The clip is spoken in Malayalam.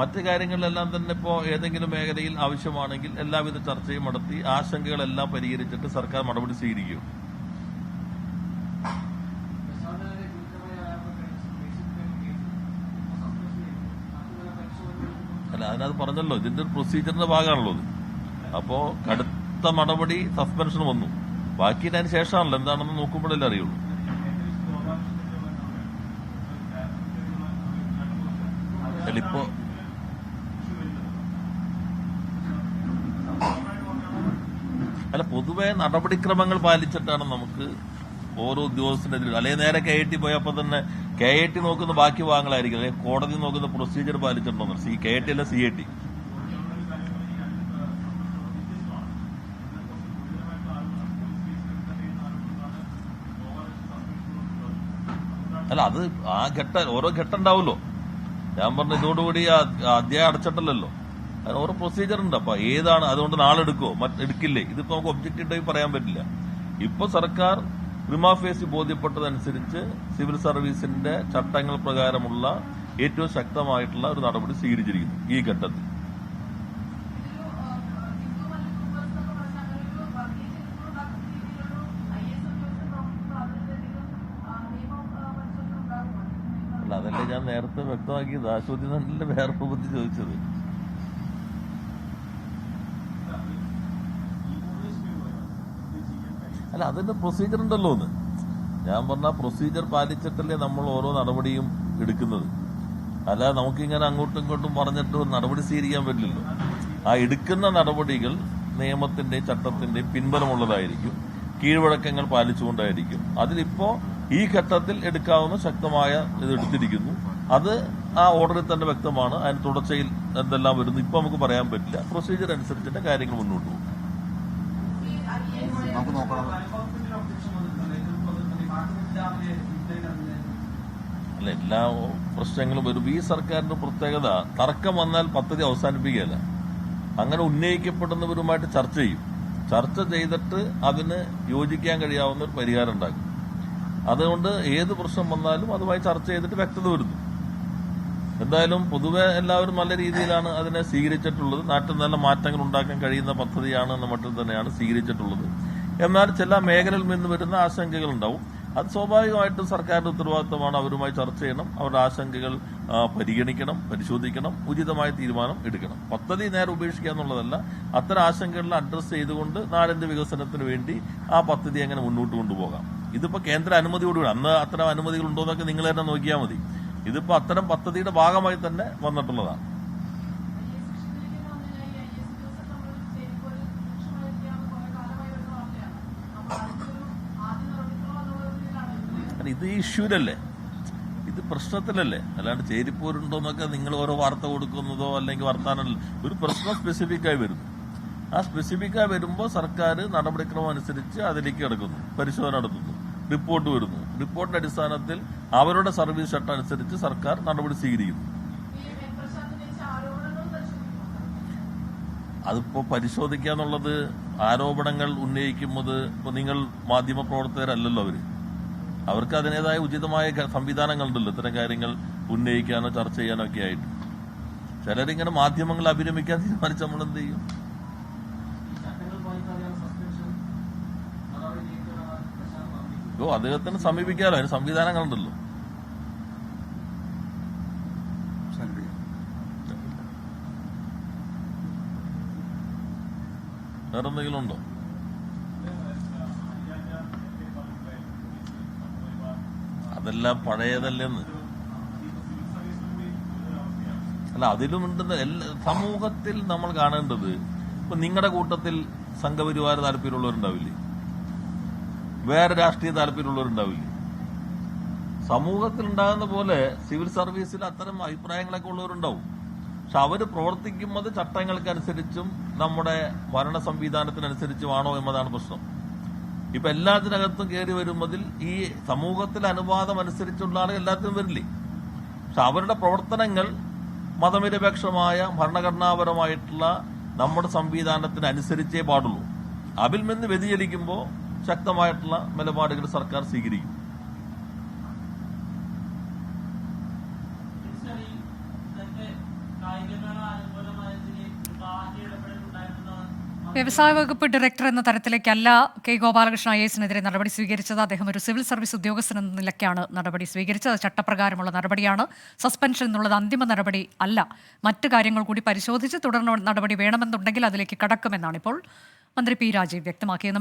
മറ്റു കാര്യങ്ങളിലെല്ലാം തന്നെ ഇപ്പോൾ ഏതെങ്കിലും മേഖലയിൽ ആവശ്യമാണെങ്കിൽ എല്ലാവിധ ചർച്ചയും നടത്തി ആശങ്കകളെല്ലാം പരിഹരിച്ചിട്ട് സർക്കാർ നടപടി സ്വീകരിക്കും. അല്ല അതിനകത്ത് പറഞ്ഞല്ലോ ഇതിന്റെ പ്രൊസീജിയറിന്റെ ഭാഗമാണല്ലോ അത് അപ്പോ കടുത്ത നടപടി സസ്പെൻഷൻ വന്നു. ബാക്കി അതിന് ശേഷമാണല്ലോ എന്താണെന്ന് നോക്കുമ്പോഴല്ലേ അറിയുള്ളൂ. അല്ല ഇപ്പോ അല്ല പൊതുവെ നടപടിക്രമങ്ങൾ പാലിച്ചിട്ടാണ് നമുക്ക് ഓരോ ഉദ്യോഗസ്ഥനെതിരെ അല്ലെങ്കിൽ നേരെ കെ ഐ ടി പോയപ്പോൾ തന്നെ കെ ഐ ടി നോക്കുന്ന ബാക്കി ഭാഗങ്ങളായിരിക്കും. അല്ലെങ്കിൽ കോടതി നോക്കുന്ന പ്രൊസീജിയർ പാലിച്ചിട്ടുണ്ടോ? സി കെ ഐ ടി അല്ല സി ഐ ടി അല്ല അത് ആ ഘട്ട ഓരോ ഘട്ടം ഉണ്ടാവുമല്ലോ. ഞാൻ പറഞ്ഞ ഇതോടുകൂടി അധ്യായം അടച്ചിട്ടല്ലോ ഓരോ പ്രൊസീജിയർ ഉണ്ട്. അപ്പൊ ഏതാണ് അതുകൊണ്ട് നാളെ എടുക്കുമോ എടുക്കില്ലേ? ഇതിപ്പോ നമുക്ക് ഒബ്ജക്റ്റീവായി പറയാൻ പറ്റില്ല. ഇപ്പൊ സർക്കാർ റിമാഫേസി ബോധ്യപ്പെട്ടതനുസരിച്ച് സിവിൽ സർവീസിന്റെ ചട്ടങ്ങൾ പ്രകാരമുള്ള ഏറ്റവും ശക്തമായിട്ടുള്ള ഒരു നടപടി സ്വീകരിച്ചിരിക്കുന്നു ഈ ഘട്ടത്തിൽ. അതല്ലേ ഞാൻ നേരത്തെ വ്യക്തമാക്കിയത്. ആശുപത്രി തന്നെ വേറെ രൂപത്തിൽ ചോദിച്ചത്. അല്ല അതിന്റെ പ്രൊസീജിയർ ഉണ്ടല്ലോ എന്ന് ഞാൻ പറഞ്ഞ പ്രൊസീജിയർ പാലിച്ചിട്ടല്ലേ നമ്മൾ ഓരോ നടപടിയും എടുക്കുന്നത്. അല്ല നമുക്കിങ്ങനെ അങ്ങോട്ടും ഇങ്ങോട്ടും പറഞ്ഞിട്ട് ഒരു നടപടി സ്വീകരിക്കാൻ പറ്റില്ലല്ലോ. ആ എടുക്കുന്ന നടപടികൾ നിയമത്തിന്റെയും ചട്ടത്തിന്റെയും പിൻബലമുള്ളതായിരിക്കും. കീഴ്വഴക്കങ്ങൾ പാലിച്ചുകൊണ്ടായിരിക്കും. അതിലിപ്പോ ഈ ഘട്ടത്തിൽ എടുക്കാവുന്ന ശക്തമായ ഇത് എടുത്തിരിക്കുന്നു. അത് ആ ഓർഡറിൽ തന്നെ വ്യക്തമാണ്. അതിന് തുടർച്ചയിൽ എന്തെല്ലാം വരുന്നു ഇപ്പൊ നമുക്ക് പറയാൻ പറ്റില്ല. പ്രൊസീജിയർ അനുസരിച്ചിട്ട് കാര്യങ്ങൾ മുന്നോട്ട് പോകും. നമുക്ക് നോക്കണം. അല്ല എല്ലാ പ്രശ്നങ്ങളും വരും. ഈ സർക്കാരിന്റെ പ്രത്യേകത തർക്കം വന്നാൽ പദ്ധതി അവസാനിപ്പിക്കുകയല്ല. അങ്ങനെ ഉന്നയിക്കപ്പെടുന്നവരുമായിട്ട് ചർച്ച ചെയ്യും. ചർച്ച ചെയ്തിട്ട് അതിന് യോജിക്കാൻ കഴിയാവുന്ന ഒരു പരിഹാരം ഉണ്ടാക്കും. അതുകൊണ്ട് ഏത് പ്രശ്നം വന്നാലും അതുമായി ചർച്ച ചെയ്തിട്ട് വ്യക്തത വരുന്നു. എന്തായാലും പൊതുവെ എല്ലാവരും നല്ല രീതിയിലാണ് അതിനെ സ്വീകരിച്ചിട്ടുള്ളത്. നാട്ടിൽ നല്ല മാറ്റങ്ങൾ ഉണ്ടാക്കാൻ കഴിയുന്ന പദ്ധതിയാണ് മട്ടിൽ തന്നെയാണ് സ്വീകരിച്ചിട്ടുള്ളത്. എന്നാൽ ചില മേഖലയിൽ നിന്ന് വരുന്ന ആശങ്കകൾ ഉണ്ടാവും അത് സ്വാഭാവികമായിട്ടും സർക്കാരിന്റെ ഉത്തരവാദിത്തമാണ് അവരുമായി ചർച്ച ചെയ്യണം. അവരുടെ ആശങ്കകൾ പരിഗണിക്കണം പരിശോധിക്കണം ഉചിതമായ തീരുമാനം എടുക്കണം. പദ്ധതി നേരെ ഉപേക്ഷിക്കുക എന്നുള്ളതല്ല അത്തരം ആശങ്കകളിൽ അഡ്രസ്സ് ചെയ്തുകൊണ്ട് നാടിന്റെ വികസനത്തിന് വേണ്ടി ആ പദ്ധതി എങ്ങനെ മുന്നോട്ട് കൊണ്ടുപോകാം. ഇതിപ്പോ കേന്ദ്ര അനുമതിയോടുകൂടി അന്ന് അത്തരം അനുമതികൾ ഉണ്ടോ എന്നൊക്കെ നിങ്ങൾ തന്നെ നോക്കിയാൽ മതി. ഇതിപ്പോ അത്തരം പദ്ധതിയുടെ ഭാഗമായി തന്നെ വന്നിട്ടുള്ളതാണ്. അല്ല, ഇത് ഇഷ്യൂലല്ലേ? ഇത് പ്രശ്നത്തിലല്ലേ? അല്ലാണ്ട് ചേരിപ്പോരുണ്ടോന്നൊക്കെ നിങ്ങൾ ഓരോ വാർത്ത കൊടുക്കുന്നതോ അല്ലെങ്കിൽ വർത്താനം ഒരു പ്രശ്നം സ്പെസിഫിക് ആയി വരുന്നു. ആ സ്പെസിഫിക് ആയി വരുമ്പോൾ സർക്കാർ നടപടിക്രമം അനുസരിച്ച് അതിലേക്ക് കിടക്കുന്നു പരിശോധന നടത്തുന്നു. റിപ്പോർട്ട് വരുന്നു. റിപ്പോർട്ടിന്റെ അടിസ്ഥാനത്തിൽ അവരുടെ സർവീസ് ചട്ടം അനുസരിച്ച് സർക്കാർ നടപടി സ്വീകരിക്കുന്നു. അതിപ്പോ പരിശോധിക്കുക എന്നുള്ളത് ആരോപണങ്ങൾ ഉന്നയിക്കുന്നത് ഇപ്പൊ നിങ്ങൾ മാധ്യമ പ്രവർത്തകരല്ലല്ലോ അവർ. അവർക്ക് അതിന്റെതായ ഉചിതമായ സംവിധാനങ്ങളുണ്ടല്ലോ. ഇത്തരം കാര്യങ്ങൾ ഉന്നയിക്കാനോ ചർച്ച ചെയ്യാനോ ഒക്കെ ആയിട്ട്. ചിലരിങ്ങനെ മാധ്യമങ്ങൾ അഭിരമിക്കാൻ തീരുമാനിച്ച നമ്മൾ എന്ത് ചെയ്യും? ഓ അദ്ദേഹത്തിന് സമീപിക്കാലോ? അതിന് സംവിധാനങ്ങളുണ്ടല്ലോ. വേറെന്തെങ്കിലും ഉണ്ടോ? അതെല്ലാം പഴയതല്ലെന്ന്. അല്ല അതിലും ഉണ്ടെന്ന് സമൂഹത്തിൽ നമ്മൾ കാണേണ്ടത് ഇപ്പൊ നിങ്ങളുടെ കൂട്ടത്തിൽ സംഘപരിവാര താല്പര്യമുള്ളവരുണ്ടാവില്ലേ? വേറെ രാഷ്ട്രീയ താല്പര്യമുള്ളവരുണ്ടാവില്ലേ? സമൂഹത്തിൽ ഉണ്ടാകുന്ന പോലെ സിവിൽ സർവീസിൽ അത്തരം അഭിപ്രായങ്ങളൊക്കെ ഉള്ളവരുണ്ടാവും. പക്ഷെ അവർ പ്രവർത്തിക്കുന്നത് ചട്ടങ്ങൾക്കനുസരിച്ചും നമ്മുടെ ഭരണ സംവിധാനത്തിനനുസരിച്ചുമാണോ എന്നതാണ് പ്രശ്നം. ഇപ്പൊ എല്ലാത്തിനകത്തും കയറി വരുമ്പതിൽ ഈ സമൂഹത്തിൽ അനുവാദം അനുസരിച്ചുള്ള ആളുകൾ എല്ലാത്തിനും വരില്ലേ? പക്ഷെ അവരുടെ പ്രവർത്തനങ്ങൾ മതനിരപേക്ഷമായ ഭരണഘടനാപരമായിട്ടുള്ള നമ്മുടെ സംവിധാനത്തിന് അനുസരിച്ചേ പാടുള്ളൂ. അതിൽ നിന്ന് വ്യതിചലിക്കുമ്പോൾ ശക്തമായിട്ടുള്ള നിലപാടുകൾ സർക്കാർ സ്വീകരിക്കും. വ്യവസായ വകുപ്പ് ഡയറക്ടർ എന്ന തരത്തിലേക്കല്ല കെ. ഗോപാലകൃഷ്ണ ഐ എസിനെതിരെ നടപടി സ്വീകരിച്ചത്. അദ്ദേഹം ഒരു സിവിൽ സർവീസ് ഉദ്യോഗസ്ഥൻ എന്ന നിലയ്ക്കാണ് നടപടി സ്വീകരിച്ചത്. ചട്ടപ്രകാരമുള്ള നടപടിയാണ്. സസ്പെൻഷൻ എന്നുള്ളത് അന്തിമ നടപടി അല്ല. മറ്റു കാര്യങ്ങൾ കൂടി പരിശോധിച്ച് തുടർന്ന് നടപടി വേണമെന്നുണ്ടെങ്കിൽ അതിലേക്ക് കടക്കുമെന്നാണ് ഇപ്പോൾ മന്ത്രി പി രാജീവ് വ്യക്തമാക്കിയത്.